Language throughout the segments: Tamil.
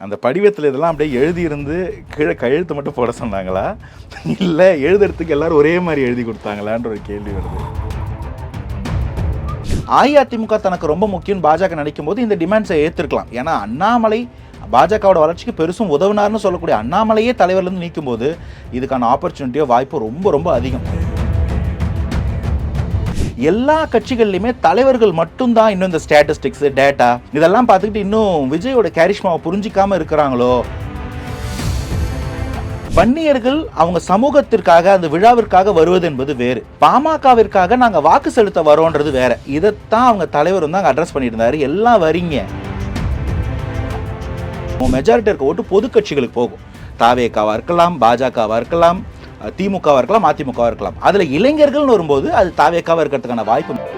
அந்த படிவத்தில் இதெல்லாம் அப்படியே எழுதியிருந்து கீழே கையெழுத்து மட்டும் போட சொன்னாங்களா? இல்லை எழுதுறதுக்கு எல்லாரும் ஒரே மாதிரி எழுதி கொடுத்தாங்களான்ற ஒரு கேள்வி வருது. அஇஅதிமுக தனக்கு ரொம்ப முக்கியம் பாஜக நினைக்கும் போது இந்த டிமாண்ட்ஸை ஏற்றிருக்கலாம் ஏன்னா அண்ணாமலை பாஜகவோட வளர்ச்சிக்கு பெருசும் உதவினார்னு சொல்லக்கூடிய அண்ணாமலையே தலைவர்லேருந்து நீக்கும் போது இதுக்கான ஆப்பர்ச்சுனிட்டியோ வாய்ப்பு ரொம்ப ரொம்ப அதிகம். எல்லா கட்சிகள்லையுமே தலைவர்கள் மட்டும்தான் இன்னும் இந்த ஸ்டாட்டிஸ்டிக்ஸ் டேட்டா இதெல்லாம் பார்த்துக்கிட்டு இன்னும் விஜயோட கேரிஷ்மாவை புரிஞ்சிக்காம இருக்கிறாங்களோ? வன்னியர்கள் அவங்க சமூகத்திற்காக அந்த விழாவிற்காக வருவது என்பது வேறு. பாமகவிற்காக நாங்கள் வாக்கு செலுத்த வரோன்றது வேற. இதைத்தான் அவங்க தலைவர் வந்து அங்கே அட்ரஸ் பண்ணியிருந்தாரு. எல்லாம் வரீங்க. மெஜாரிட்டி இருக்க ஓட்டு பொது கட்சிகளுக்கு போகும். தாவேக்காவாக இருக்கலாம் பாஜகவாக இருக்கலாம் திமுகவாக இருக்கலாம் அதிமுகவாக இருக்கலாம். அதில் இளைஞர்கள்னு வரும்போது அது தாவேக்காவாக இருக்கிறதுக்கான வாய்ப்பு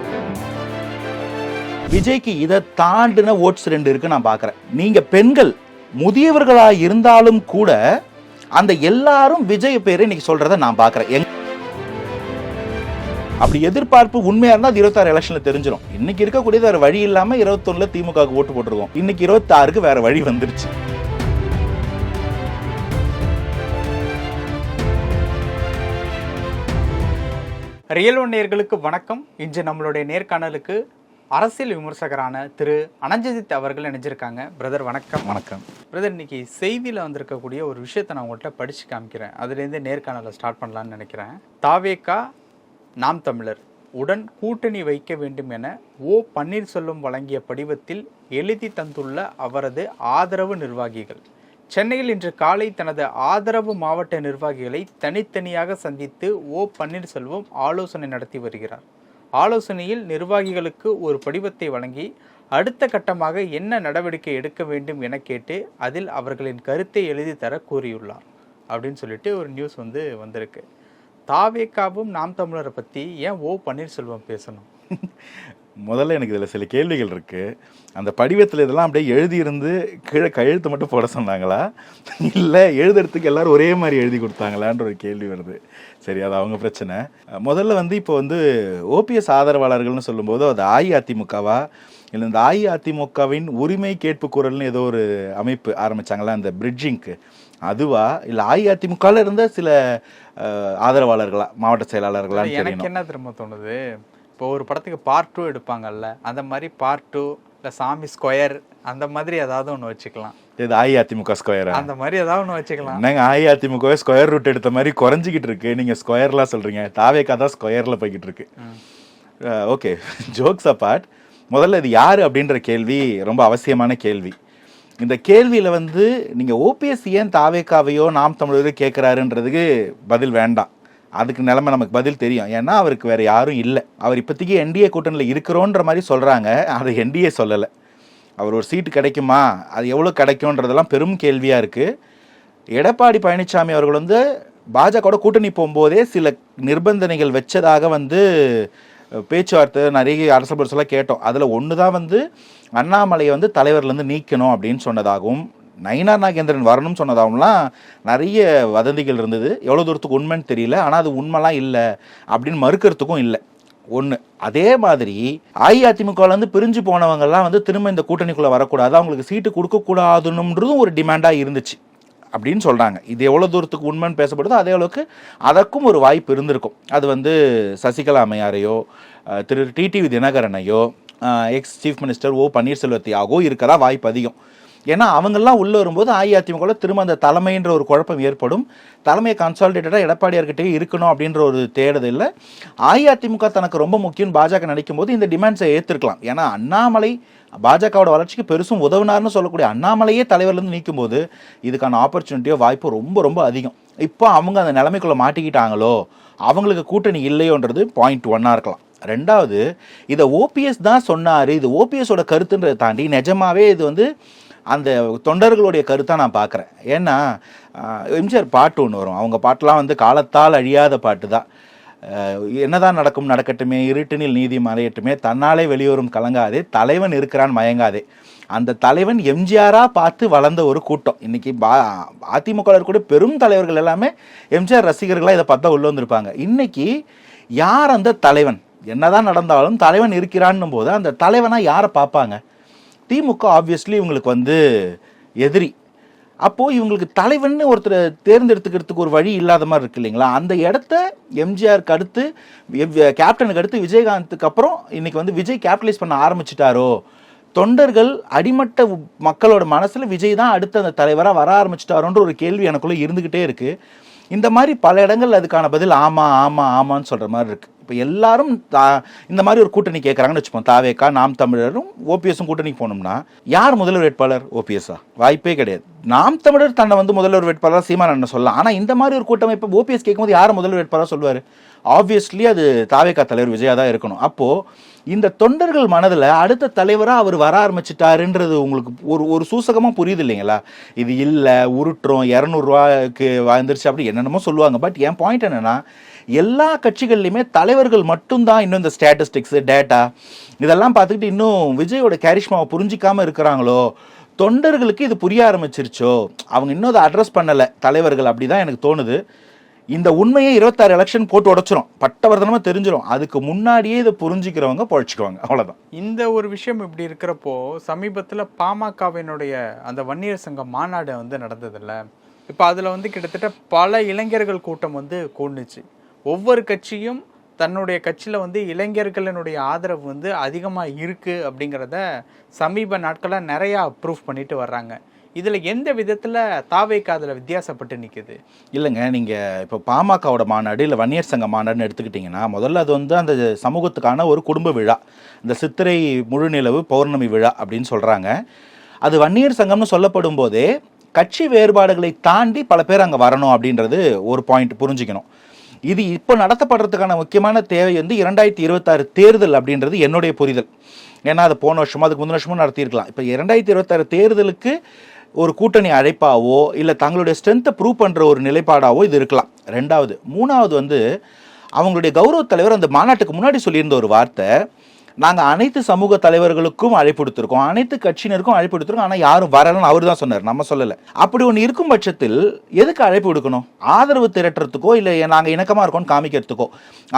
விஜய்க்கு இதை தாண்டின ஓட்ஸ் ரெண்டு இருக்கு நான் பார்க்குறேன் நீங்க பெண்கள் முதியவர்களாக இருந்தாலும் கூட அந்த எல்லாரும் விஜய் பேரை இன்னைக்கு சொல்கிறத நான் பார்க்குறேன் எங் அப்படி எதிர்பார்ப்பு உண்மையாக இருந்தால் அது இருபத்தாறு எலெக்ஷனில் தெரிஞ்சிடும் இன்னைக்கு இருக்கக்கூடியது வேறு வழி இல்லாமல் இருபத்தொன்னுல திமுகவுக்கு ஓட்டு போட்டிருக்கோம். இன்னைக்கு இருபத்தாறுக்கு வேற வழி வந்துருச்சு. ரியல் ஒன் நேயர்களுக்கு வணக்கம். இன்று நம்மளுடைய நேர்காணலுக்கு அரசியல் விமர்சகரான திரு அனஞ்சதித் அவர்கள் இணைஞ்சிருக்காங்க. பிரதர் வணக்கம். வணக்கம். பிரதர் இன்னைக்கு செய்தியில் வந்திருக்கக்கூடிய ஒரு விஷயத்தை நான் உங்கள்கிட்ட படித்து காமிக்கிறேன். அதுலேருந்து நேர்காணலை ஸ்டார்ட் பண்ணலான்னு நினைக்கிறேன். தாவேகா நாம் தமிழர். உடன் கூட்டணி வைக்க வேண்டும் என ஓ பன்னீர்செல்வம் வழங்கிய படிவத்தில் எழுதி தந்துள்ள அவரது ஆதரவு நிர்வாகிகள். சென்னையில் இன்று காலை தனது ஆதரவு மாவட்ட நிர்வாகிகளை தனித்தனியாக சந்தித்து ஓ பன்னீர்செல்வம் ஆலோசனை நடத்தி வருகிறார். ஆலோசனையில் நிர்வாகிகளுக்கு ஒரு படிவத்தை வழங்கி அடுத்த கட்டமாக என்ன நடவடிக்கை எடுக்க வேண்டும் என கேட்டு அதில் அவர்களின் கருத்தை எழுதி தர கூறியுள்ளார். அப்படின்னு சொல்லிட்டு ஒரு நியூஸ் வந்து வந்திருக்கு. தாவேக்காவும் நாம் தமிழரை பற்றி ஏன் ஓ பன்னீர்செல்வம் பேசணும்? முதல்ல எனக்கு இதில் சில கேள்விகள் இருக்கு. அந்த படிவத்தில் இதெல்லாம் அப்படியே எழுதியிருந்து கீழே கையெழுத்து மட்டும் போட சொன்னாங்களா? இல்லை எழுதுறதுக்கு எல்லாரும் ஒரே மாதிரி எழுதி கொடுத்தாங்களான்ற ஒரு கேள்வி வருது. சரி அது அவங்க பிரச்சனை. முதல்ல வந்து இப்போ வந்து ஓபிஎஸ் ஆதரவாளர்கள்னு சொல்லும்போது அது அஇஅதிமுகவா? இல்லை இந்த அஇஅதிமுகவின் உரிமை கேட்பு குரல்னு ஏதோ ஒரு அமைப்பு ஆரம்பிச்சாங்களா? அந்த பிரிட்ஜிங்க்கு. அதுவா? இல்லை அஇஅதிமுகவில் இருந்த சில ஆதரவாளர்களா? மாவட்ட செயலாளர்களான்னு எனக்கு என்ன திரும்ப தோணுது? இப்போ ஒரு படத்துக்கு பார்ட் டூ எடுப்பாங்கல்ல அந்த மாதிரி பார்ட் டூ இல்லை சாமி ஸ்கொயர் அந்த மாதிரி ஏதாவது ஒன்று வச்சுக்கலாம். இது அஇஅதிமுக ஸ்கொயரா அந்த மாதிரி ஏதாவது ஒன்று வச்சுக்கலாம். என்னங்க அஇஅதிமுகவே ஸ்கொயர் ரூட் எடுத்த மாதிரி குறைஞ்சிக்கிட்டு இருக்கு. நீங்க ஸ்கொயர்லாம் சொல்றீங்க. தாவேக்கா தான் ஸ்கொயர்ல போய்கிட்டு இருக்கு. ஓகே ஜோக்ஸ் அப்பார்ட் முதல்ல இது யாரு அப்படின்ற கேள்வி ரொம்ப அவசியமான கேள்வி. இந்த கேள்வியில வந்து நீங்க ஓபிஎஸ் ஏன் தாவேக்காவையோ நாம் தமிழரோ கேட்கிறாருன்றதுக்கு பதில் வேண்டாம். அதுக்கு நிலைமை நமக்கு பதில் தெரியும். ஏன்னா அவருக்கு வேறு யாரும் இல்லை. அவர் இப்போதைக்கு என்டிஏ கூட்டணியில் இருக்கிறோன்ற மாதிரி சொல்கிறாங்க அதை என்டிஏ சொல்லலை. அவர் ஒரு சீட்டு கிடைக்குமா? அது எவ்வளோ கிடைக்கும்ன்றதெல்லாம் பெரும் கேள்வியாக இருக்குது எடப்பாடி பழனிசாமி அவர்கள் வந்து பாஜகவோட கூட்டணி போகும்போதே சில நிர்பந்தனைகள் வச்சதாக வந்து பேச்சுவார்த்தை நிறைய அரசு பரிசெல்லாம் கேட்டோம். அதில் ஒன்று தான் வந்து அண்ணாமலையை வந்து தலைவர்லேருந்து நீக்கணும் அப்படின்னு சொன்னதாகவும் நயினார் நாகேந்திரன் வரணும்னு சொன்னதாகலாம் நிறைய வதந்திகள் இருந்தது. எவ்வளோ தூரத்துக்கு உண்மைன்னு தெரியல. ஆனால் அது உண்மைலாம் இல்லை அப்படின்னு மறுக்கிறதுக்கும் இல்லை. ஒன்று அதே மாதிரி அஇஅதிமுகலேருந்து பிரிஞ்சு போனவங்கெல்லாம் வந்து திரும்ப இந்த கூட்டணிக்குள்ளே வரக்கூடாது. அவங்களுக்கு சீட்டு கொடுக்கக்கூடாதுன்றதும் ஒரு டிமாண்டாக இருந்துச்சு அப்படின்னு சொல்கிறாங்க இது எவ்வளோ தூரத்துக்கு உண்மைன்னு பேசப்படுதோ அதே அளவுக்கு அதற்கும் ஒரு வாய்ப்பு இருந்திருக்கும். அது வந்து சசிகலா அம்மையாரையோ திரு டிடிவி தினகரனையோ எக்ஸ் சீஃப் மினிஸ்டர் ஓ பன்னீர்செல்வத்தையாகவோ இருக்கதான் வாய்ப்பு அதிகம். ஏன்னா அவங்கெல்லாம் உள்ளே வரும்போது அஇஅதிமுகவில் திரும்ப அந்த தலைமைன்ற ஒரு குழப்பம் ஏற்படும். தலைமையை கன்சாலிடேட்டடாக எடப்பாடியார்கிட்டே இருக்கணும் அப்படின்ற ஒரு தேடுதலில் அஇஅதிமுக தனக்கு ரொம்ப முக்கியம் பாஜக நினைக்கும் போது இந்த டிமாண்ட்ஸை ஏற்றிருக்கலாம் ஏன்னா அண்ணாமலை பாஜகவோட வளர்ச்சிக்கு பெருசும் உதவினார்னு சொல்லக்கூடிய அண்ணாமலையே தலைவர்லேருந்து நீக்கும் போது இதுக்கான ஆப்பர்ச்சுனிட்டியோ வாய்ப்பு ரொம்ப ரொம்ப அதிகம். இப்போ அவங்க அந்த நிலைமைக்குள்ளே மாட்டிக்கிட்டாங்களோ அவங்களுக்கு கூட்டணி இல்லையோன்றது பாயிண்ட் ஒன்னாக இருக்கலாம். ரெண்டாவது இதை ஓபிஎஸ் தான் சொன்னார். இது ஓபிஎஸோட கருத்துன்றதை தாண்டி நிஜமாவே இது வந்து அந்த தொண்டர்களுடைய கருத்தாக நான் பார்க்குறேன் ஏன்னா எம்ஜிஆர் பாட்டு ஒன்று வரும். அவங்க பாட்டெலாம் வந்து காலத்தால் அழியாத பாட்டு தான் என்னதான் நடக்கும் நடக்கட்டுமே இருட்டினில் நீதி மறையட்டுமே தன்னாலே வெளிவரும் கலங்காதே தலைவன் இருக்கிறான் மயங்காதே. அந்த தலைவன் எம்ஜிஆராக பார்த்து வளர்ந்த ஒரு கூட்டம். இன்றைக்கி பா அதிமுக இருக்கக்கூடிய பெரும் தலைவர்கள் எல்லாமே எம்ஜிஆர் ரசிகர்களாக இதை பார்த்தா உள்ளே வந்திருப்பாங்க. இன்றைக்கி யார் அந்த தலைவன்? என்னதான் நடந்தாலும் தலைவன் இருக்கிறான்னும் போது அந்த தலைவனாக யாரை பார்ப்பாங்க? திமுக ஆப்வியஸ்லி இவங்களுக்கு வந்து எதிரி. அப்போது இவங்களுக்கு தலைவன்னு ஒருத்தரை தேர்ந்தெடுத்துக்கிறதுக்கு ஒரு வழி இல்லாத மாதிரி இருக்கு இல்லைங்களா? அந்த இடத்த எம்ஜிஆருக்கு அடுத்து கேப்டனுக்கு அடுத்து விஜயகாந்துக்கு அப்புறம் இன்னைக்கு வந்து விஜய் கேபிட்டலைஸ் பண்ண ஆரம்பிச்சிட்டாரோ? தொண்டர்கள் அடிமட்ட மக்களோட மனசில் விஜய் தான் அடுத்த அந்த தலைவராக வர ஆரம்பிச்சிட்டாரோன்ற ஒரு கேள்வி எனக்குள்ளே இருந்துக்கிட்டே இருக்குது இந்த மாதிரி பல இடங்கள் அதுக்கான பதில் ஆமாம் ஆமாம் ஆமான்னு சொல்கிற மாதிரி இருக்குது இப்போ எல்லாரும் தா- இந்த மாதிரி ஒரு கூட்டணி கேட்குறாங்கன்னு வச்சுப்போம். தாவேக்கா நாம் தமிழரும் ஓபிஎஸும் கூட்டணிக்கு போனோம்னா யார் முதல்வர் வேட்பாளர்? ஓபிஎஸ்ஸா வாய்ப்பே கிடையாது. நாம் தமிழர் தன்னை வந்து முதல்வர் வேட்பாளராக சீமான் அண்ணன் சொல்லலாம். ஆனால் இந்த மாதிரி ஒரு கூட்டமைப்பு ஓபிஎஸ் கேட்கும்போது யார் முதல்வர் வேட்பாளராக சொல்லுவார்? ஆப்வியஸ்லி அது தாவேக்கா தலைவர் விஜயா தான் இருக்கணும். அப்போது இந்த தொண்டர்கள் மனதில் அடுத்த தலைவராக அவர் வர ஆரம்பிச்சிட்டாருன்றது உங்களுக்கு ஒரு ஒரு சூசகமாக புரியுது இல்லைங்களா? இது இல்லை உருட்டுறோம் இரநூறுவாக்கு வந்துருச்சு அப்படி என்னென்னமோ சொல்லுவாங்க. பட் என் பாயிண்ட் என்னென்னா எல்லா கட்சிகள்லையுமே தலைவர்கள் மட்டும்தான் இன்னும் இந்த ஸ்டாட்டிஸ்டிக்ஸ் டேட்டா இதெல்லாம் பார்த்துக்கிட்டு இன்னும் விஜயோட கேரிஷ்மாவை புரிஞ்சிக்காமல் இருக்கிறாங்களோ? தொண்டர்களுக்கு இது புரிய ஆரம்பிச்சிருச்சோ? அவங்க இன்னும் அதை அட்ரஸ் பண்ணலை. தலைவர்கள் அப்படிதான் எனக்கு தோணுது. இந்த உண்மையை இருபத்தாறு எலெக்ஷன் போட்டு உடச்சிரும். பட்டவர்தனமாக தெரிஞ்சிடும் அதுக்கு முன்னாடியே இதை புரிஞ்சுக்கிறவங்க பொழைச்சிக்குவாங்க. அவ்வளோதான் இந்த ஒரு விஷயம் இப்படி இருக்கிறப்போ சமீபத்தில் பாமகவினுடைய அந்த வன்னியர் சங்க மாநாடு வந்து நடந்ததில்ல. இப்போ அதில் வந்து கிட்டத்தட்ட பல இளைஞர்கள் கூட்டம் வந்து கூண்டுச்சு. ஒவ்வொரு கட்சியும் தன்னுடைய கட்சியில் வந்து இளைஞர்களினுடைய ஆதரவு வந்து அதிகமாக இருக்குது அப்படிங்கிறத சமீப நாட்களாக நிறையா ப்ரூஃப் பண்ணிட்டு வர்றாங்க. இதில் எந்த விதத்தில் தாவைக்கு அதில் வித்தியாசப்பட்டு நிற்குது இல்லைங்க நீங்கள் இப்போ பாமகவோட மாநாடு இல்லை வன்னியர் சங்க மாநாடுன்னு எடுத்துக்கிட்டிங்கன்னா முதல்ல அது வந்து அந்த சமூகத்துக்கான ஒரு குடும்ப விழா இந்த சித்திரை முழுநிலவு பௌர்ணமி விழா அப்படின்னு சொல்கிறாங்க அது வன்னியர் சங்கம்னு சொல்லப்படும் போதே கட்சி வேறுபாடுகளை தாண்டி பல பேர் அங்கே வரணும் அப்படின்றது ஒரு பாயிண்ட் புரிஞ்சுக்கணும். இது இப்போ நடத்தப்படுறதுக்கான முக்கியமான தேவை வந்து இரண்டாயிரத்தி இருபத்தாறு தேர்தல் அப்படின்றது என்னுடைய புரிதல். ஏன்னா அது போன வருஷமோ அதுக்கு முந்தின வருஷமும் நடத்தியிருக்கலாம். இப்போ இரண்டாயிரத்தி இருபத்தாறு தேர்தலுக்கு ஒரு கூட்டணி அழைப்பாவோ இல்லை தங்களுடைய ஸ்ட்ரென்த்தை ப்ரூவ் பண்ணுற ஒரு நிலைப்பாடாவோ இது இருக்கலாம். ரெண்டாவது. மூணாவது வந்து அவங்களுடைய கௌரவ தலைவர் அந்த மாநாட்டுக்கு முன்னாடி சொல்லியிருந்த ஒரு வார்த்தை நாங்கள் அனைத்து சமூக தலைவர்களுக்கும் அழைப்பு கொடுத்துருக்கோம் அனைத்து கட்சியினருக்கும் அழைப்பு கொடுத்துருக்கோம் ஆனால் யாரும் வரலன்னு அவர் தான் சொன்னார். நம்ம சொல்லலை. அப்படி ஒன்று இருக்கும் பட்சத்தில் எதுக்கு அழைப்பு கொடுக்கணும் ஆதரவு திரட்டுறதுக்கோ இல்லை நாங்கள் இணக்கமாக இருக்கோம்னு காமிக்கிறதுக்கோ.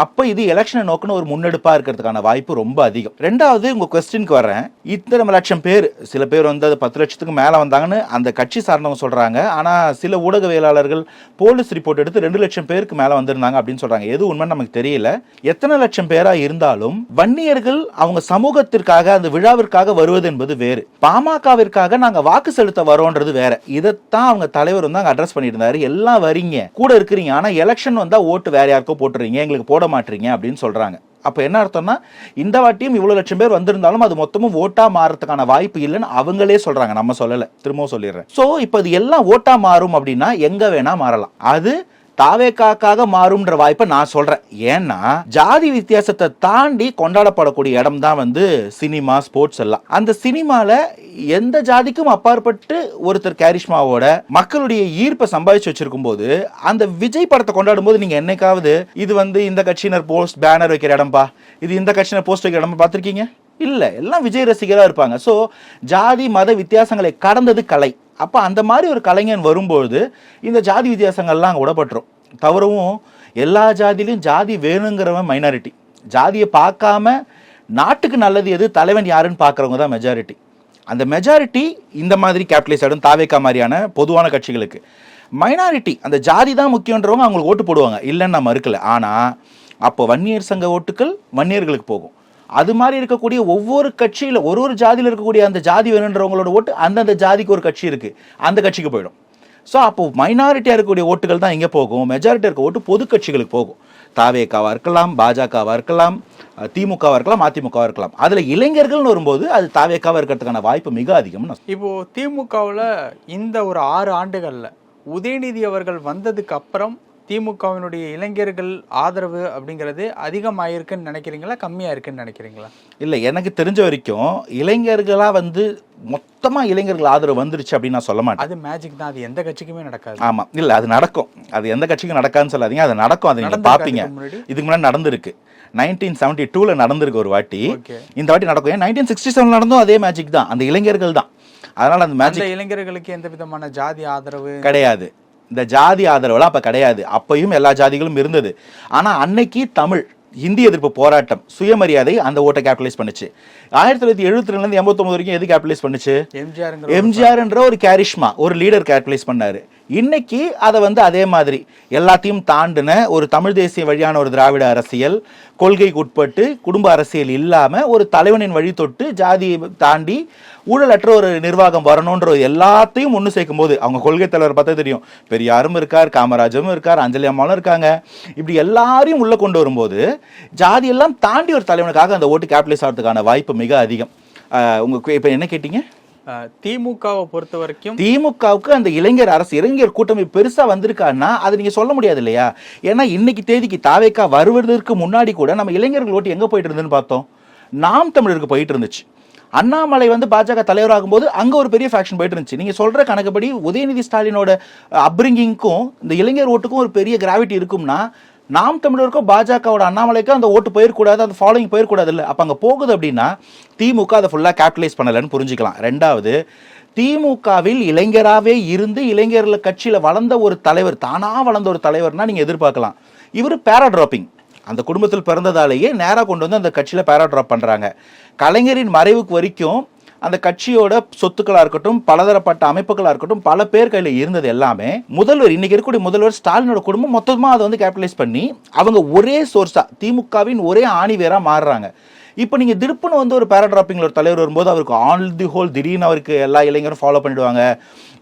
அப்போ இது எலெக்ஷனை நோக்குன்னு ஒரு முன்னெடுப்பாக இருக்கிறதுக்கான வாய்ப்பு ரொம்ப அதிகம். ரெண்டாவது உங்கள் கொஸ்டினுக்கு வரேன் இத்தனை லட்சம் பேர் சில பேர் வந்து அது பத்து லட்சத்துக்கு மேலே வந்தாங்கன்னு அந்த கட்சி சார்ந்தவங்க சொல்கிறாங்க ஆனால் சில ஊடகவியலாளர்கள் போலீஸ் ரிப்போர்ட் எடுத்து ரெண்டு லட்சம் பேருக்கு மேலே வந்திருந்தாங்க அப்படின்னு சொல்கிறாங்க எது உண்மைன்னு நமக்கு தெரியல. எத்தனை லட்சம் பேராக இருந்தாலும் வன்னியர்கள் அவங்க சமூகத்திற்காக அந்த விழாவிற்காக வருவது என்பது வேறு. பாமகவிற்காக நாங்கள் வாக்கு செலுத்த வரோன்றது வேற. இதைத்தான் அவங்க தலைவர் வந்து அங்க அட்ரஸ் பண்ணிட்டு இருந்தாரு எல்லாம் வரீங்க கூட இருக்கிறீங்க. ஆனால் எலெக்ஷன் வந்தால் ஓட்டு வேற யாருக்கோ போட்டுறீங்க. எங்களுக்கு போட மாட்டீங்க அப்படின்னு சொல்கிறாங்க அப்போ என்ன அர்த்தம்னா இந்த வாட்டியும் இவ்வளோ லட்சம் பேர் வந்திருந்தாலும் அது மொத்தமும் ஓட்டா மாறதுக்கான வாய்ப்பு இல்லைன்னு அவங்களே சொல்றாங்க. நம்ம சொல்லலை. திரும்பவும் சொல்லிடுறேன். ஸோ இப்போ இது எல்லாம் ஓட்டா மாறும் அப்படின்னா எங்க வேணா மாறலாம். அது தாவேக்காக்காக மாறும்ன்ற வாய்ப்பை நான் சொல்றேன். ஏன்னா ஜாதி வித்தியாசத்தை தாண்டி கொண்டாடப்படக்கூடிய இடம் தான் வந்து சினிமா ஸ்போர்ட்ஸ் எல்லாம். அந்த சினிமால எந்த ஜாதிக்கும் அப்பாற்பட்டு ஒருத்தர் கேரிஷ்மாவோட மக்களுடைய ஈர்ப்பை சம்பாதிச்சு வச்சிருக்கும் போது அந்த விஜய் படத்தை கொண்டாடும் போது நீங்க என்னைக்காவது இது வந்து இந்த கட்சியினர் போஸ்ட் பேனர் வைக்கிற இடம்பா இது இந்த கட்சியினர் போஸ்ட் வைக்கிற இடம் பார்த்துருக்கீங்க? இல்லை எல்லாம் விஜய் ரசிகராக இருப்பாங்க. ஸோ ஜாதி மத வித்தியாசங்களை கடந்தது கலை. அப்போ அந்த மாதிரி ஒரு கலைஞன் வரும்பொழுது இந்த ஜாதி வித்தியாசங்கள்லாம் அங்கே விடப்பட்டுரும் தவிரவும் எல்லா ஜாதியிலையும் ஜாதி வேணுங்கிறவன் மைனாரிட்டி ஜாதியை பார்க்காம நாட்டுக்கு நல்லது எது தலைவன் யாருன்னு பார்க்குறவங்க தான் மெஜாரிட்டி அந்த மெஜாரிட்டி இந்த மாதிரி கேபிட்டலைஸ்டும் தாவேக்கா மாதிரியான பொதுவான கட்சிகளுக்கு. மைனாரிட்டி அந்த ஜாதி தான் முக்கியன்றவங்க அவங்களுக்கு ஓட்டு போடுவாங்க. இல்லைன்னு நான் மறுக்கலை. ஆனால் அப்போ வன்னியர் சங்க ஓட்டுகள் வன்னியர்களுக்கு போகும். அது மாதிரி இருக்கக்கூடிய ஒவ்வொரு கட்சியில் ஒரு ஒரு ஜாதியில் இருக்கக்கூடிய அந்த ஜாதி வேணுன்றவங்களோட ஓட்டு அந்தந்த ஜாதிக்கு ஒரு கட்சி இருக்குது அந்த கட்சிக்கு போயிடும். ஸோ அப்போ மைனாரிட்டியாக இருக்கக்கூடிய ஓட்டுகள் தான் இங்கே போகும். மெஜாரிட்டி இருக்க ஓட்டு பொது கட்சிகளுக்கு போகும். தாவேக்காவாக இருக்கலாம் பாஜகவாக இருக்கலாம் திமுகவாக இருக்கலாம் அதிமுகவாக இருக்கலாம். அதில் இளைஞர்கள்னு வரும்போது அது தாவேக்காவாக இருக்கிறதுக்கான வாய்ப்பு மிக அதிகம்னு இப்போது இப்போ திமுகவில் இந்த ஒரு ஆறு ஆண்டுகளில் உதயநிதி அவர்கள் வந்ததுக்கு அப்புறம் திமுகவினுடைய இளைஞர்கள் ஆதரவு அப்படிங்கிறது அதிகமாயிருக்குன்னு நினைக்கிறீங்களா? கம்மியாக இருக்குன்னு நினைக்கிறீங்களா? இல்லை எனக்கு தெரிஞ்ச வரைக்கும் இளைஞர்களாக வந்து மொத்தமாக இளைஞர்கள் ஆதரவு வந்துருச்சு அப்படின்னு நான் சொல்ல மாட்டேன். அது மேஜிக் தான். அது எந்த கட்சிக்குமே நடக்காது. ஆமாம் இல்லை அது நடக்கும். அது எந்த கட்சிக்கும் நடக்காதுன்னு சொல்லாதீங்க. அது நடக்கும். அது நீங்கள் பார்ப்பீங்க இதுக்கு முன்னாடி? நடந்திருக்கு. நைன்டீன் செவன்டி டூவில் நடந்திருக்கு ஒரு வாட்டி. இந்த வாட்டி நடக்கும். ஏன் நைன்டீன் சிக்ஸ்டி செவன் நடந்தும் அதே மேஜிக் தான். அந்த இளைஞர்கள் தான். அதனால் அந்த மேஜிக் அந்த இளைஞர்களுக்கு எந்த விதமான ஜாதி ஆதரவு? கிடையாது. இந்த ஜாதி ஆதரவுலாம் அப்போ கிடையாது. அப்பயும் எல்லா ஜாதிகளும் இருந்தது. ஆனால் அன்னைக்கு தமிழ் ஹிந்தி எதிர்ப்பு போராட்டம் சுயமரியாதை அந்த ஓட்டை கேபிட்டலைஸ் பண்ணுச்சு. ஆயிரத்தி தொள்ளாயிரத்தி எழுபத்தி ரெண்டுலேருந்து எண்பத்தொம்பது வரைக்கும் எது கேபிட்டலைஸ் பண்ணுச்சு? எம்ஜிஆருங்கிற எம்ஜிஆர்ன்ற ஒரு கேரிஷ்மா ஒரு லீடர் கேபிட்டலைஸ் பண்ணாரு. இன்னைக்கு அதை வந்து அதே மாதிரி எல்லாத்தையும் தாண்டின ஒரு தமிழ் தேசிய வழியான ஒரு திராவிட அரசியல் கொள்கைக்கு உட்பட்டு குடும்ப அரசியல் இல்லாமல் ஒரு தலைவனின் வழி தொட்டு ஜாதியை தாண்டி ஊழலற்ற ஒரு நிர்வாகம் வரணுன்ற எல்லாத்தையும் ஒன்று சேர்க்கும் போது அவங்க கொள்கை தலைவர் பார்த்தா தெரியும். பெரியாரும் இருக்கார் காமராஜரும் இருக்கார் அஞ்சலி அம்மாவும் இருக்காங்க. இப்படி எல்லாரையும் உள்ளே கொண்டு வரும்போது ஜாதி எல்லாம் தாண்டி ஒரு தலைவனுக்காக அந்த ஓட்டு கேபிட்டலைஸ் ஆகிறதுக்கான வாய்ப்பு மிக அதிகம். உங்கள் இப்போ என்ன கேட்டீங்க? திமுகவை பொறுத்த வரைக்கும் திமுகவுக்கு அந்த இளைஞர் அரசு இளைஞர் கூட்டமைப்பு பெருசா வந்திருக்கான்னா அது நீங்க சொல்ல முடியாது இல்லையா? ஏன்னா இன்னைக்கு தேதிக்கு தாவேக்கா வருவதற்கு முன்னாடி கூட நம்ம இளைஞர்கள் ஓட்டு எங்க போயிட்டு இருந்துன்னு பார்த்தோம். நாம் தமிழருக்கு போயிட்டு இருந்துச்சு. அண்ணாமலை வந்து பாஜக தலைவராகும் போது அங்கே ஒரு பெரிய ஃபேக்ஷன் போயிட்டு இருந்துச்சு. நீங்கள் சொல்கிற கணக்குப்படி உதயநிதி ஸ்டாலினோட அப்ரிங்கிங்க்கும் இந்த இளைஞர் ஓட்டுக்கும் ஒரு பெரிய கிராவிட்டி இருக்கும்னா நாம் தமிழருக்கும் பாஜகவோட அண்ணாமலைக்கும் அந்த ஓட்டு போயிடக்கூடாது அந்த ஃபாலோயிங் போயிடக்கூடாது இல்லை. அப்போ அங்கே போகுது அப்படின்னா திமுக அதை ஃபுல்லாக கேபிட்டலைஸ் பண்ணலைன்னு புரிஞ்சுக்கலாம். ரெண்டாவது திமுகவில் இளைஞராகவே இருந்து இளைஞர்கள் கட்சியில் வளர்ந்த ஒரு தலைவர் தானாக வளர்ந்த ஒரு தலைவர்னால் நீங்கள் எதிர்பார்க்கலாம். இவர் பேரா ட்ராப்பிங் அந்த குடும்பத்தில் பிறந்ததாலேயே நேராக கொண்டு வந்து அந்த கட்சியில் பேரா ட்ராப் பண்ணுறாங்க கலைஞரின் மறைவுக்கு வரைக்கும் அந்த கட்சியோட சொத்துக்களாக இருக்கட்டும் பலதரப்பட்ட அமைப்புகளாக இருக்கட்டும் பல பேர் கையில் இருந்தது எல்லாமே முதல்வர் இன்னைக்கு இருக்கக்கூடிய முதல்வர் ஸ்டாலினோட குடும்பம் மொத்தமாக அதை வந்து கேபிட்டலைஸ் பண்ணி அவங்க ஒரே சோர்ஸாக திமுகவின் ஒரே ஆணிவேராக மாறுறாங்க. இப்போ நீங்கள் திருப்புன்னு வந்து ஒரு பேராட்ராப்பிங்கில் ஒரு தலைவர் வரும்போது அவருக்கு ஆன் தி ஹோல் திடீர்னு அவருக்கு எல்லா இளைஞரும் ஃபாலோ பண்ணிடுவாங்க.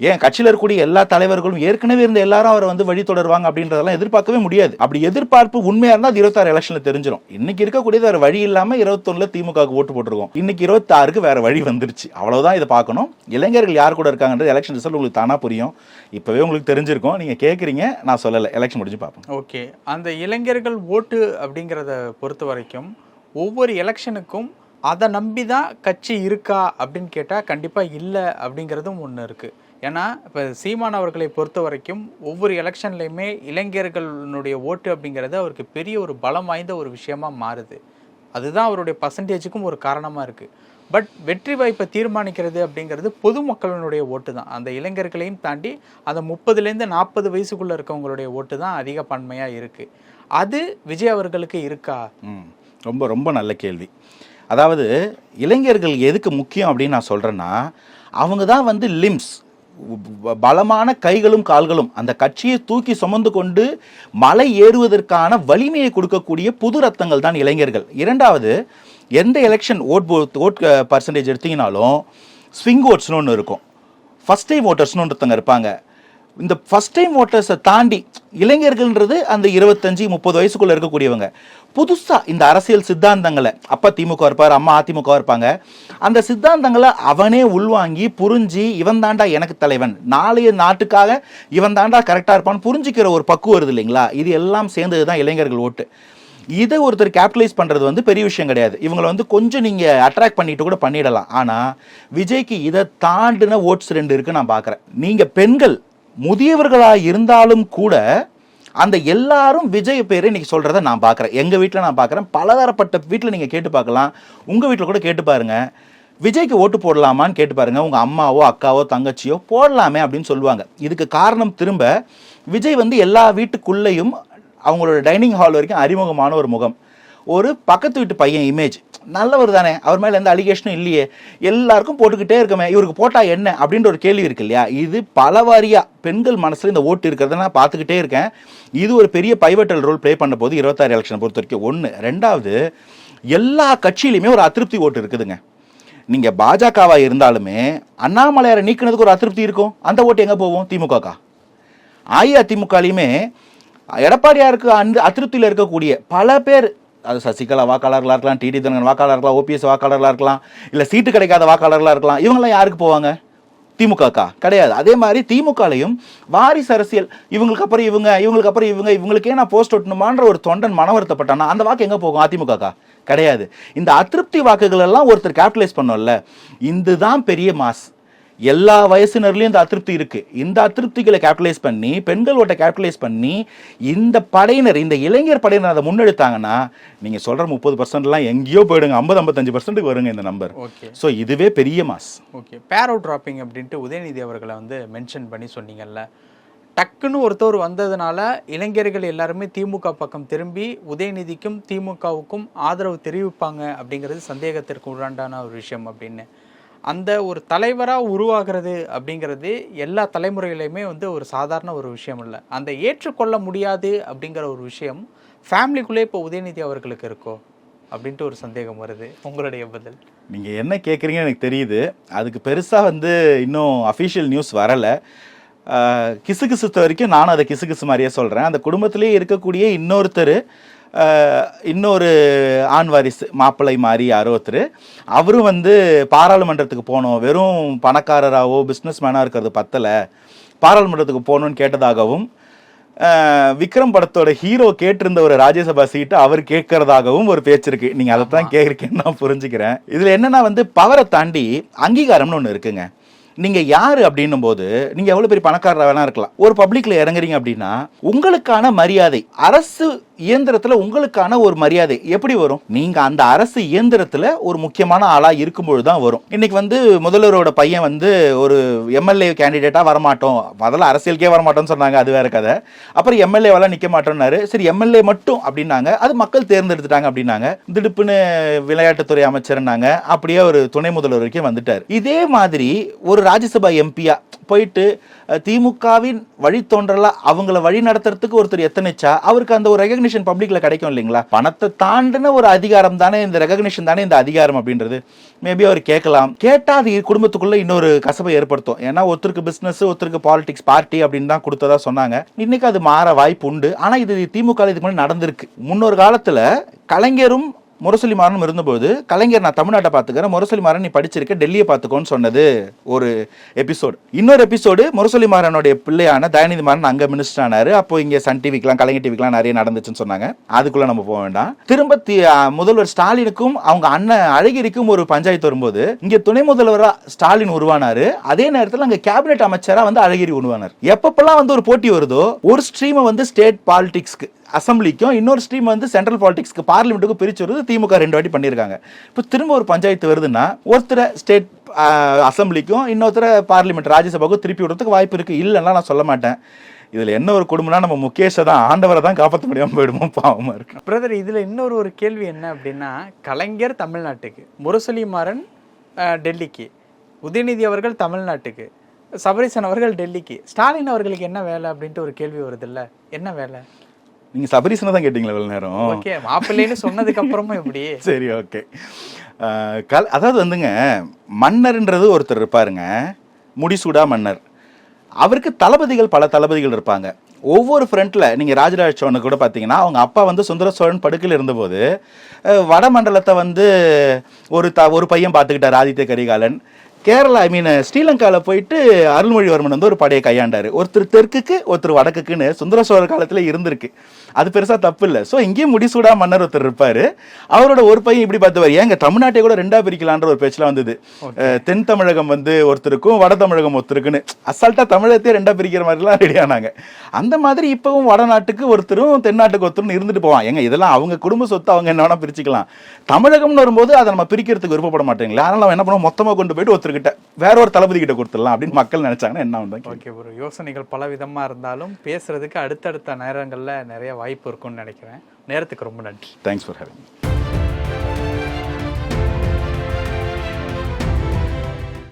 ஏன் கட்சியில் இருக்கக்கூடிய எல்லா தலைவர்களும் ஏற்கனவே இருந்த எல்லாரும் அவரை வந்து வழி தொடருவாங்க அப்படின்றதெல்லாம் எதிர்பார்க்கவே முடியாது. அப்படி எதிர்பார்ப்பு உண்மையாக இருந்தால் அது இருபத்தாறு எலெக்ஷனில் தெரிஞ்சிடும் இன்னைக்கு இருக்கக்கூடியது வேறு வழி இல்லாமல் இருபத்தொன்னில் திமுகவுக்கு ஓட்டு போட்டிருக்கோம். இன்னைக்கு இருபத்தாறுக்கு வேறு வழி வந்துருச்சு. அவ்வளோதான் இதை பார்க்கணும். இளைஞர்கள் யார் கூட இருக்காங்கன்றது எலெக்ஷன் ரிசல்ட் உங்களுக்கு தானாக புரியும். இப்போவே உங்களுக்கு தெரிஞ்சிருக்கும். நீங்கள் கேட்குறீங்க நான் சொல்லலை. எலெக்ஷன் முடிஞ்சு பார்ப்போம். ஓகே அந்த இளைஞர்கள் ஓட்டு அப்படிங்கிறத பொறுத்த வரைக்கும் ஒவ்வொரு எலெக்ஷனுக்கும் அதை நம்பி தான் கட்சி இருக்கா அப்படின்னு கேட்டால் கண்டிப்பாக இல்லை அப்படிங்கிறதும் ஒன்று இருக்குது ஏன்னா இப்போ சீமான் அவர்களை பொறுத்த வரைக்கும் ஒவ்வொரு எலெக்ஷன்லையுமே இளைஞர்களுடைய ஓட்டு அப்படிங்கிறது அவருக்கு பெரிய ஒரு பலம் வாய்ந்த ஒரு விஷயமா மாறுது. அதுதான் அவருடைய பர்சன்டேஜுக்கும் ஒரு காரணமாக இருக்குது பட் வெற்றி வாய்ப்பை தீர்மானிக்கிறது அப்படிங்கிறது பொதுமக்களினுடைய ஓட்டு தான் அந்த இளைஞர்களையும் தாண்டி அந்த முப்பதுலேருந்து நாற்பது வயசுக்குள்ளே இருக்கவங்களுடைய ஓட்டு தான் அதிக பன்மையாக இருக்குது அது விஜய் அவர்களுக்கு இருக்கா? ம். ரொம்ப ரொம்ப நல்ல கேள்வி. அதாவது இளைஞர்கள் எதுக்கு முக்கியம் அப்படின்னு நான் சொல்கிறேன்னா அவங்க தான் வந்து லிம்ஸ் பலமான கைகளும் கால்களும் அந்த கட்சியை தூக்கி சுமந்து கொண்டு மலை ஏறுவதற்கான வலிமையை கொடுக்கக்கூடிய புது ரத்தங்கள் தான் இளைஞர்கள். இரண்டாவது எந்த எலெக்ஷன் ஓட் ஓட் பர்சன்டேஜ் எடுத்தீங்கனாலும் ஸ்விங் ஓட்ஸ்னு ஒன்று இருக்கும். ஃபஸ்ட் டைம் ஓட்டர்ஸ்னு ஒருத்தவங்க இருப்பாங்க. இந்த ஃபஸ்ட் டைம் ஓட்டர்ஸை தாண்டி இளைஞர்கள்ன்றது அந்த இருபத்தஞ்சி முப்பது வயசுக்குள்ளே இருக்கக்கூடியவங்க. புதுசாக இந்த அரசியல் சித்தாந்தங்களை அப்பா திமுக இருப்பார் அம்மா அதிமுக இருப்பாங்க. அந்த சித்தாந்தங்களை அவனே உள்வாங்கி புரிஞ்சு இவன் தாண்டா எனக்கு தலைவன் நாளைய நாட்டுக்காக இவன் தாண்டா கரெக்டாக இருப்பான்னு புரிஞ்சுக்கிற ஒரு பக்குவம் வருது இல்லைங்களா? இது எல்லாம் சேர்ந்தது தான் இளைஞர்கள் ஓட்டு. இதை ஒருத்தர் கேபிட்டலைஸ் பண்ணுறது வந்து பெரிய விஷயம் கிடையாது. இவங்களை வந்து கொஞ்சம் நீங்கள் அட்ராக்ட் பண்ணிட்டு கூட பண்ணிடலாம். ஆனால் விஜய்க்கு இதை தாண்டின ஓட்ஸ் ரெண்டு இருக்குது நான் பார்க்குறேன் நீங்கள் பெண்கள் முதியவர்களாக இருந்தாலும் கூட அந்த எல்லாரும் விஜய் பேரை இன்னைக்கு சொல்கிறத நான் பார்க்குறேன். எங்கள் வீட்டில் நான் பார்க்குறேன். பலதரப்பட்ட வீட்டில் நீங்கள் கேட்டு பார்க்கலாம். உங்கள் வீட்டில் கூட கேட்டு பாருங்க. விஜய்க்கு ஓட்டு போடலாமான்னு கேட்டு பாருங்க. உங்கள் அம்மாவோ அக்காவோ தங்கச்சியோ போடலாமே அப்படின்னு சொல்லுவாங்க. இதுக்கு காரணம் திரும்ப விஜய் வந்து எல்லா வீட்டுக்குள்ளேயும் அவங்களோட டைனிங் ஹால் வரைக்கும் அறிமுகமான ஒரு முகம். ஒரு பக்கத்து வீட்டு பையன் இமேஜ் நல்லவர் தானே. அவர் மேலே எந்த அலிகேஷனும் இல்லையே. எல்லாருக்கும் போட்டுக்கிட்டே இருக்கமே. இவருக்கு போட்டால் என்ன? அப்படின்ற ஒரு கேள்வி இருக்கு இல்லையா? இது பல வாரியாக பெண்கள் மனசில் இந்த ஓட்டு இருக்கிறத நான் பார்த்துக்கிட்டே இருக்கேன். இது ஒரு பெரிய பைவட்டல் ரோல் ப்ளே பண்ண போது இருபத்தாறு எலெக்ஷனை பொறுத்த வரைக்கும். ஒன்று ரெண்டாவது எல்லா கட்சியிலையுமே ஒரு அதிருப்தி ஓட்டு இருக்குதுங்க. நீங்கள் பாஜகவாக இருந்தாலுமே அண்ணாமலையாரை நீக்கினதுக்கு ஒரு அதிருப்தி இருக்கும். அந்த ஓட்டு எங்கே போகும்? திமுகக்கா. அஇஅதிமுகலையுமே எடப்பாடியாருக்கு அந்த அதிருப்தியில் இருக்கக்கூடிய பல பேர் அது சசிகலா வாக்காளர்களாக இருக்கலாம் டிடி தினகரன் வாக்காளர் இருக்கலாம் ஓபிஎஸ் வாக்காளர்களாக இருக்கலாம் இல்லை சீட்டு கிடைக்காத வாக்காளர்களாக இருக்கலாம் இவங்கெல்லாம் யாருக்கு போவாங்க? திமுகக்கா. கிடையாது. அதே மாதிரி திமுகலையும் வாரிசு அரசியல் இவங்களுக்கு அப்புறம் இவங்க இவங்களுக்கு அப்புறம் இவங்க இவங்களுக்கே நான் போஸ்ட் ஒட்டணுமான்ற ஒரு தொண்டன் மன வருத்தப்பட்டானா அந்த வாக்கு எங்கே போகும்? அதிமுகக்கா. கிடையாது. இந்த அதிருப்தி வாக்குகள் எல்லாம் ஒருத்தர் கேபிட்டலைஸ் பண்ணோம்ல இதுதான் பெரிய மாஸ் எல்லா வயசினர்லயும் இந்த அதிருப்தி இருக்கு. இந்த அதிருப்திகளை கேபிட்டலைஸ் பண்ணி பெண்கள் ஓட்டை கேபிட்டலைஸ் பண்ணி இந்த படையினர் இந்த இளைஞர் படையினர் அதை முன்னெடுத்தாங்கன்னா நீங்க சொல்ற முப்பது பர்சன்ட்லாம் எங்கேயோ போயிடுங்க. ஐம்பது ஐம்பத்தஞ்சு பர்சன்ட்டுக்கு வருங்க இந்த நம்பர் ஓகே ஸோ இதுவே பெரிய மாஸ் ஓகே பேரோ டிராப்பிங் அப்படின்ட்டு உதயநிதி அவர்களை வந்து மென்ஷன் பண்ணி சொன்னீங்கல்ல. டக்குன்னு ஒருத்தர் வந்ததுனால இளைஞர்கள் எல்லாருமே திமுக பக்கம் திரும்பி உதயநிதிக்கும் திமுகவுக்கும் ஆதரவு தெரிவிப்பாங்க அப்படிங்கிறது சந்தேகத்திற்கு உண்டான ஒரு விஷயம் அப்படின்னு அந்த ஒரு தலைவராக உருவாகிறது அப்படிங்கிறது எல்லா தலைமுறையிலையுமே வந்து ஒரு சாதாரண ஒரு விஷயம் இல்லை. அந்த ஏற்றுக்கொள்ள முடியாது அப்படிங்கிற ஒரு விஷயம் ஃபேமிலிக்குள்ளே இப்போ உதயநிதி அவர்களுக்கு இருக்கோ? அப்படின்ட்டு ஒரு சந்தேகம் வருது. உங்களுடைய பதில்? நீங்கள் என்ன கேட்குறீங்கன்னு எனக்கு தெரியுது. அதுக்கு பெருசாக வந்து இன்னும் அஃபிஷியல் நியூஸ் வரலை. கிசு கிசுத்த வரைக்கும் நானும் அதை கிசு கிசு மாதிரியே சொல்கிறேன் அந்த குடும்பத்திலேயே இருக்கக்கூடிய இன்னொருத்தர் இன்னொரு ஆண் வாரிசு மாப்பிள்ளை மாதிரி யாரோ ஒருத்தர். அவரும் வந்து பாராளுமன்றத்துக்கு போகணும் வெறும் பணக்காரராகவோ பிஸ்னஸ் மேனாக இருக்கிறது பத்தலை. பாராளுமன்றத்துக்கு போகணும்னு கேட்டதாகவும் விக்ரம் படத்தோட ஹீரோ கேட்டிருந்த ஒரு ராஜ்யசபா சீட்டு அவர் கேட்கறதாகவும் ஒரு பேச்சு இருக்கு. நீங்க அதை தான் கேட்குறீங்கன்னு நான் புரிஞ்சுக்கிறேன். இதுல என்னன்னா வந்து பவரை தாண்டி அங்கீகாரம்னு ஒன்று இருக்குங்க. நீங்க யாரு அப்படின்னும் போது நீங்க எவ்வளவு பெரிய பணக்காரரா வேணா இருக்கலாம். ஒரு பப்ளிக்ல இறங்குறீங்க அப்படின்னா உங்களுக்கான மரியாதை அரசு இயந்திரத்தில் உங்களுக்கான ஒரு மரியாதை எப்படி வரும்? நீங்க அந்த அரசு இயந்திரத்தில் ஒரு முக்கியமான ஆளா இருக்கும்பொழுது தான் வரும். இன்னைக்கு வந்து முதல்வரோட பையன் வந்து ஒரு எம்எல்ஏ கேண்டிடேட்டாக வரமாட்டோம். முதல்ல அரசியலுக்கே வரமாட்டோம்னு சொன்னாங்க அது வேற கதை. அப்புறம் எம்எல்ஏவெல்லாம் நிற்க மாட்டோம்னாரு. சரி எம்எல்ஏ மட்டும் அப்படின்னாங்க. அது மக்கள் தேர்ந்தெடுத்துட்டாங்க அப்படின்னாங்க. திடுப்புன்னு விளையாட்டுத்துறை அமைச்சர்னாங்க. அப்படியே ஒரு துணை முதல்வர் வரைக்கும் வந்துட்டார். இதே மாதிரி ஒரு ராஜ்யசபா எம்பியா போயிட்டு திமுகவின் வழித்தோன்றலா அவங்கள வழி நடத்துறதுக்கு ஒருத்தர் எத்தனைச்சா அவருக்கு அந்த ஒரு ரெகக்னிஷன் பப்ளிக்கில் கிடைக்கும் இல்லைங்களா? பணத்தை தாண்டின ஒரு அதிகாரம் தானே இந்த ரெகக்னிஷன் தானே இந்த அதிகாரம் அப்படின்றது. மேபி அவர் கேட்கலாம். கேட்டால் அது குடும்பத்துக்குள்ளே இன்னொரு கசப்பை ஏற்படுத்தும். ஏன்னா ஒருத்தருக்கு பிஸ்னஸ் ஒருத்தருக்கு பாலிடிக்ஸ் பார்ட்டி அப்படின்னு தான் கொடுத்ததா சொன்னாங்க. இன்னைக்கு அது மாற வாய்ப்பு உண்டு. ஆனால் இது திமுக இதுக்கு முன்னாடி நடந்திருக்கு. முன்னொரு காலத்தில் கலைஞரும் முரசொலி மாறனும் இருந்தபோது கலைஞர் நான் தமிழ்நாட்டை பார்த்துக்கிறேன். முரசொலி மாறன் நீ படிச்சிருக்க டெல்லியை பார்த்துக்கோன்னு சொன்னது ஒரு எபிசோடு. இன்னொரு எபிசோடு முரசொலி மாறனுடைய பிள்ளையான தயாநிதி மாறன் அங்கே மினிஸ்டர் ஆனார். அப்போ இங்கே சன் டிவிக்கெலாம் கலைஞர் டிவிக்கெலாம் நிறைய நடந்துச்சுன்னு சொன்னாங்க. அதுக்குள்ளே நம்ம போக வேண்டாம். திரும்ப முதல்வர் ஸ்டாலினுக்கும் அவங்க அண்ணன் அழகிரிக்கும் ஒரு பஞ்சாயத்து வரும்போது இங்கே துணை முதல்வராக ஸ்டாலின் உருவானார். அதே நேரத்தில் அங்கே கேபினெட் அமைச்சராக வந்து அழகிரி உருவானார். எப்பப்பெல்லாம் வந்து ஒரு போட்டி வருதோ ஒரு ஸ்ட்ரீமை வந்து ஸ்டேட் பாலிடிக்ஸ்க்கு அசம்பிளிக்கும் இன்னொரு ஸ்ட்ரீம் வந்து சென்ட்ரல் பாலிடிக்ஸ்க்கு பார்லிமெண்ட்டுக்கும் பிரிச்சு வருது திமுக ரெண்டு வாட்டி பண்ணியிருக்காங்க. இப்போ திரும்ப ஒரு பஞ்சாயத்து வருதுன்னா ஒருத்தரை ஸ்டேட் அசம்பிளிக்கும் இன்னொருத்தரை பார்லிமெண்ட் ராஜ்யசபாவுக்கும் திருப்பி விடுறதுக்கு வாய்ப்பு இருக்குது இல்லைன்னா நான் சொல்ல மாட்டேன். இதில் என்ன ஒரு குடும்பம்னா நம்ம முகேஷை தான் ஆண்டவரை தான் காப்பாற்ற முடியாமல் போயிடுமோ பாவமாக இருக்கு. பிரதர் இதில் இன்னொரு ஒரு கேள்வி என்ன அப்படின்னா கலைஞர் தமிழ்நாட்டுக்கு முரசொலி மாறன் டெல்லிக்கு உதயநிதி அவர்கள் தமிழ்நாட்டுக்கு சபரிசன் அவர்கள் டெல்லிக்கு ஸ்டாலின் அவர்களுக்கு என்ன வேலை அப்படின்ட்டு ஒரு கேள்வி வருது இல்லை என்ன வேலை? நீங்க சபரீசனை தான் கேட்டீங்களா இவ்வளவு நேரம். ஓகே மாப்பிள்ளைன்னு சொன்னதுக்கு அப்புறமும் எப்படி சரி ஓகே. கல் அதாவது வந்துங்க மன்னர்ன்றது ஒருத்தர் இருப்பாருங்க முடிசூடா மன்னர். அவருக்கு தளபதிகள் பல தளபதிகள் இருப்பாங்க. ஒவ்வொரு ஃப்ரண்ட்ல நீங்க ராஜராஜ சோழனுக்கு கூட பார்த்தீங்கன்னா அவங்க அப்பா வந்து சுந்தர சோழன் படுக்கையில் இருந்தபோது வடமண்டலத்தை வந்து ஒரு த ஒரு பையன் பார்த்துக்கிட்டார் ஆதித்ய கரிகாலன். கேரளா ஐ மீன் ஸ்ரீலங்காவில் போயிட்டு அருள்மொழிவர்மன் வந்து ஒரு படையை கையாண்டாரு. ஒருத்தர் தெற்குக்கு ஒருத்தர் வடக்குக்குன்னு சுந்தர சோழர் காலத்தில் இருந்திருக்கு. அது பெருசா தப்பு இல்லை ஸோ இங்கேயும் முடிசூடா மன்னர் ஒருத்தர் இருப்பாரு. அவரோட ஒரு பையன் இப்படி பார்த்துவார் ஏங்க தமிழ்நாட்டை கூட ரெண்டா பிரிக்கலான்ற ஒரு பேச்சுலாம் வந்தது. தென் தமிழகம் வந்து ஒருத்தருக்கும் வட தமிழகம் ஒருத்தருக்குன்னு அசால்ட்டா தமிழகத்தையே ரெண்டா பிரிக்கிற மாதிரிலாம் ரெடி ஆனாங்க. அந்த மாதிரி இப்பவும் வடநாட்டுக்கு ஒருத்தரும் தென்னாட்டுக்கு ஒருத்தரும் இருந்துட்டு போவான் ஏங்க இதெல்லாம் அவங்க குடும்ப சொத்து அவங்க என்ன வேணா பிரிச்சுக்கலாம். தமிழகம்னு வரும்போது அதை நம்ம பிரிக்கிறதுக்கு விருப்பப்பட மாட்டேங்களா. அதனால நம்ம என்ன பண்ணுவோம்? மொத்தமா கொண்டு போயிட்டு ஒருத்தர்கிட்ட வேற ஒரு தளபதி கிட்ட கொடுத்துடலாம் அப்படின்னு மக்கள் நினைச்சாங்கன்னா என்ன வந்து ஓகே ப்ரோ யோசனைகள் பல விதமா இருந்தாலும் பேசுறதுக்கு அடுத்தடுத்த நேரங்கள்ல நிறைய வாய்ப்பு இருக்கும்னு நினைக்கிறேன். நேரத்துக்கு ரொம்ப நன்றி. Thanks for having